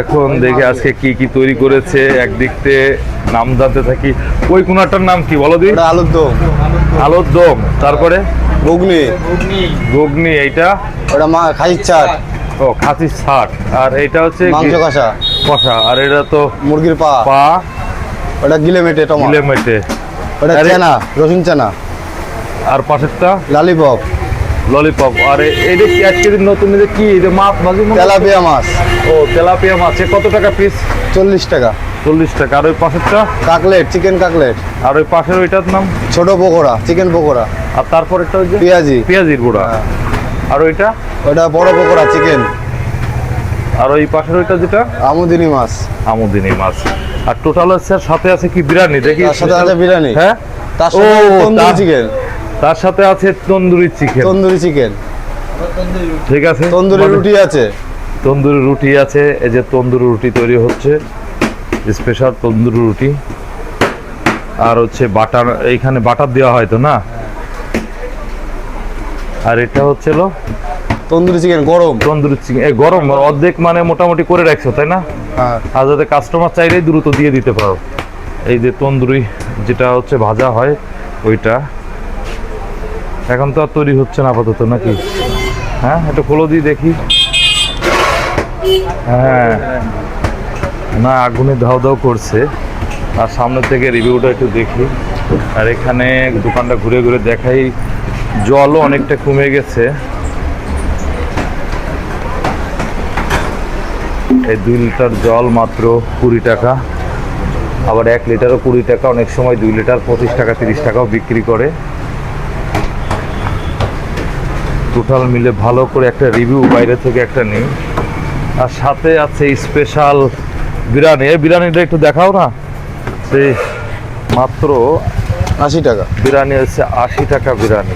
এখন দেখি আজকে কি কি তৈরি করেছে একদিক থেকে নাম জানতে থাকি। ওই কোনাটার নাম কি বলো দি? আলুর দম। আলোর দম। তারপরে? ঘুগনি। ঘুগনি এইটা? ওটা মা খাসির চাট ও খাসির ছাট। আর এটা হচ্ছে মাংস কষা। কষা। আর এটা তো মুরগির পা। পা। ওটা গিলে মেটে টমাটো। গিলে মেটে। ওটা চেনা রসুন চেনা। আর পাশেরটা? লালিপপ। ললিপপ আর এ- এইটা কি আজকে নতুন এটা কি এটা মাছ মাঝে তেলাপিয়া মাছ। ও তেলাপিয়া মাছ কত টাকা পিস চল্লিশ টাকা। চল্লিশ টাকা আর ওই পাশেরটা? কাকলেট চিকেন কাকলেট। আর ওই পাশের ওইটার নাম? ছোট পকোড়া চিকেন পকোড়া। আর তারপরেরটা ওই যে? পেঁয়াজি। পেঁয়াজির গুঁড়া। হ্যাঁ। আর ওইটা? ওটা বড় পকোড়া চিকেন। আর ওই পাশের ওইটা যেটা? আমুদিনি মাছ। আমুদিনি মাছ। আর টোটাল হচ্ছে সাথে আছে কি বিরিয়ানি? দেখি। সাথে আছে বিরিয়ানি। হ্যাঁ? তার সাথে চিকেন তার সাথে আছে তন্দুরি চিকেন। তন্দুরি চিকেন। ঠিক আছে? তন্দুরি মানে রুটি আছে। তন্দুরি রুটি আছে এই যে তন্দুরি রুটি তৈরি হচ্ছে। স্পেশাল তন্দুরি রুটি। আর হচ্ছে বাটার এইখানে বাটার দেওয়া হয় তো না? আর এটা হচ্ছিল তন্দুরি চিকেন গরম। তন্দুরি চিকেন গরম অর্ধেক মানে মোটামুটি করে রাখছো তাই না? হ্যাঁ। আর যাতে কাস্টমার চাইলেই দ্রুত দিয়ে দিতে পারো। এই যে তন্দুরি যেটা হচ্ছে ভাজা হয় ওইটা এখন তো আর তৈরি হচ্ছে না আপাতত, নাকি? হ্যাঁ একটু খোলো দিয়ে দেখি। হ্যাঁ। না, আগুনে ধাও ধাও করছে। আর সামনে থেকে রিভিউটা একটু দেখি। আর এখানে দোকানটা ঘুরে ঘুরে দেখাই। জলও অনেকটা কমে গেছে। এই দুই লিটার জল মাত্র কুড়ি টাকা। আবার এক লিটারও কুড়ি টাকা, অনেক সময় দুই লিটার পঁচিশ টাকা, তিরিশ টাকাও বিক্রি করে। টোটাল মিলে ভালো করে একটা রিভিউ বাইরে থেকে একটা নিই। আর সাথে আছে স্পেশাল বিরিয়ানি। এই বিরিয়ানিটা একটু দেখাও না? সেই মাত্র আশি টাকা। বিরিয়ানি হচ্ছে আশি টাকা বিরিয়ানি।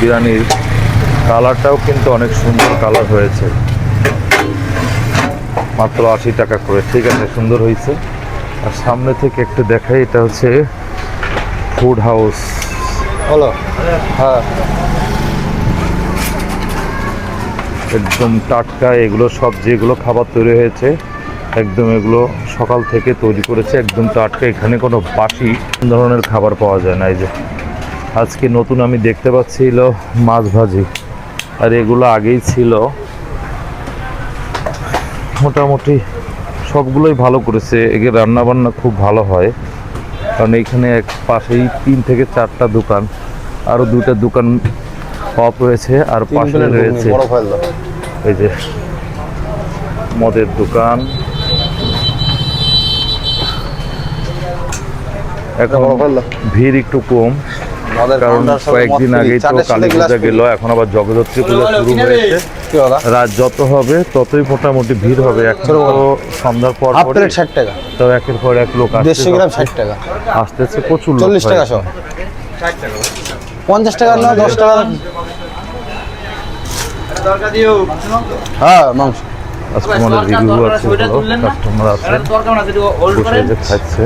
বিরিয়ানির কালারটাও কিন্তু অনেক সুন্দর কালার হয়েছে। মাত্র আশি টাকা করে। ঠিক আছে সুন্দর হয়েছে। আর সামনে থেকে একটু দেখাই এটা হচ্ছে ফুড হাউস হলো হ্যাঁ। একদম টাটকা, এগুলো সব যেগুলো খাবার তৈরি হয়েছে, একদম এগুলো সকাল থেকে তৈরি করেছে, একদম টাটকা। এখানে কোনো বাসি ধরনের খাবার পাওয়া যায় না। এই যে আজকে নতুন আমি দেখতে পাচ্ছি হলো মাছ ভাজি। আর এগুলো আগেই ছিল। মোটামুটি সবগুলোই ভালো করেছে। এগে রান্না বান্না খুব ভালো হয়। কারণ এইখানে এক পাশেই তিন থেকে চারটা দোকান, আরও দুটা দোকান অফ রয়েছে আর পাশে রয়েছে এই যে মদের দোকান। এখন ভিড় একটু কম কারণ কয়েকদিন আগেই তো কালী পূজা গেল এখন আবার জগদ্ধাত্রী পূজা শুরু হয়েছে। রাত যত হবে ততই মোটামুটি ভিড় হবে। এখন সন্ধ্যার পর ষাট টাকা। তো একের পর এক লোক গ্রাম ষাট টাকা। আসতেছে প্রচুর লোক চল্লিশ টাকা। সব। পঞ্চাশ টাকা না দশ টাকা? হ্যাঁ মাংস। রিভিউ আছে কাস্টমার আছে। বসে খাচ্ছে।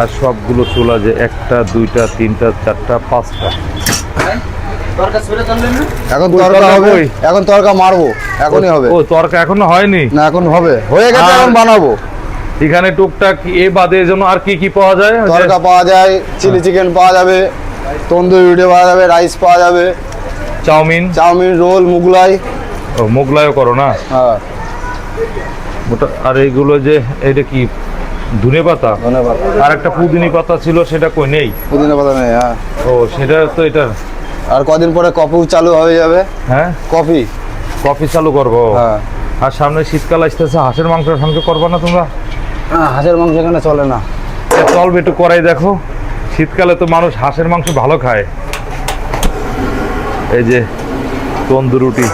আর সবগুলো চুলা যে একটা দুইটা তিনটা চারটা পাঁচটা। এখন তরকা হবে। এখন তরকা মারবো এখনই হবে। ও তরকা এখনও হয়নি? না এখন হবে। হয়ে গেছে এখন বানাবো। এখানে টুকটাক এ বাদে যেন আর কি কি পাওয়া যায়? তরকা পাওয়া যায় চিলি চিকেন পাওয়া যাবে তন্দুরি রুটি পাওয়া যাবে রাইস পাওয়া যাবে। চাউমিন? চাউমিন রোল মুগলাই ও মোগলাইও করো না? হ্যাঁ। ওটা আর এইগুলো যে এটা কি ধনে পাতা? আর একটা পুদিনি পাতা ছিল সেটা কই নেই? পুদিনা পাতা নেই হ্যাঁ। ও সেটা তো এটা আর কদিন পরে কফি চালু হয়ে যাবে। হ্যাঁ? কফি। কফি চালু করব? হ্যাঁ। আর সামনে শীতকাল আসতেছে হাঁসের মাংস সঙ্গে করবে না তোমরা? হ্যাঁ, হাঁসের মাংস এখানে চলে না। চলবে একটু করাই দেখো। শীতকালে তো মানুষ হাঁসের মাংস ভালো খায়। এই যে তন্দুর রুটি।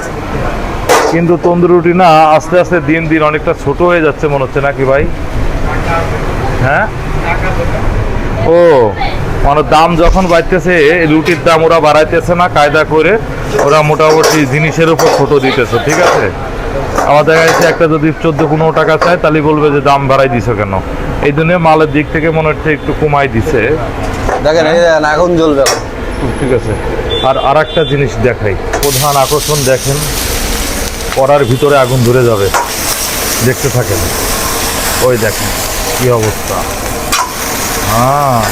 কিন্তু তন্দুর রুটি না, আস্তে আস্তে দিন দিন অনেকটা ছোট হয়ে যাচ্ছে মনে হচ্ছে, নাকি ভাই? হ্যাঁ? ও মানে দাম যখন বাড়তেছে রুটির দাম ওরা বাড়াইতেছে না, কায়দা করে ওরা মোটামুটি জিনিসের উপর ছোট দিতেছে, ঠিক আছে? আমার দেখা যাচ্ছে একটা যদি চোদ্দ পনেরো টাকা চায় তাহলে বলবে যে দাম বাড়াই দিছো কেন? এই জন্য মালের দিক থেকে মনে হচ্ছে একটু কমাই দিছে। দেখেন এখন জ্বলবে। ঠিক আছে। আর আর একটা জিনিস দেখাই। প্রধান আকর্ষণ দেখেন কড়ার ভিতরে আগুন ধরে যাবে। দেখতে থাকেন। ওই দেখেন কি অবস্থা। হ্যাঁ।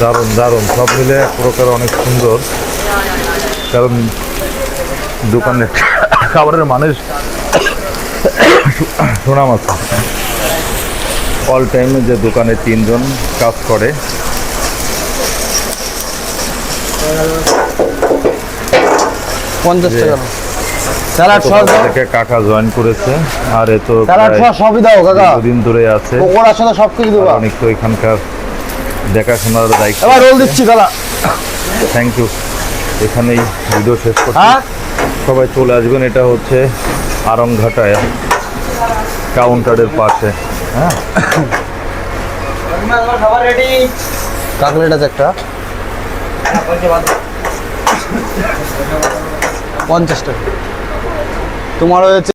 দারুণ দারুণ। সব মিলে এক প্রকার অনেক সুন্দর। কারণ দোকানে খাবারের মানুষ সুনাম আছে অল টাইমে যে দোকানে তিনজন কাজ করে। পঞ্চাশ টাকা। স্যালাড সস থেকে কাকা জয়েন করেছে আর এ তো স্যালাড সস সবই দাও কাকা। দীর্ঘদিন ধরে আছে। পকোড়ার সাথে সব কিছু দেবা। অনেক তো এখানকার দেখাশোনার দায়িত্ব। এবার রোল দিচ্ছি কাকা থ্যাংক ইউ এখানেই ভিডিও শেষ করছি। হ্যাঁ? সবাই চলে আসবেন এটা হচ্ছে আরংঘাটায় কাউন্টারের পাশে। হ্যাঁ? কাকলেট আছে একটা। পঞ্চাশ টাকা। তোমার হয়েছে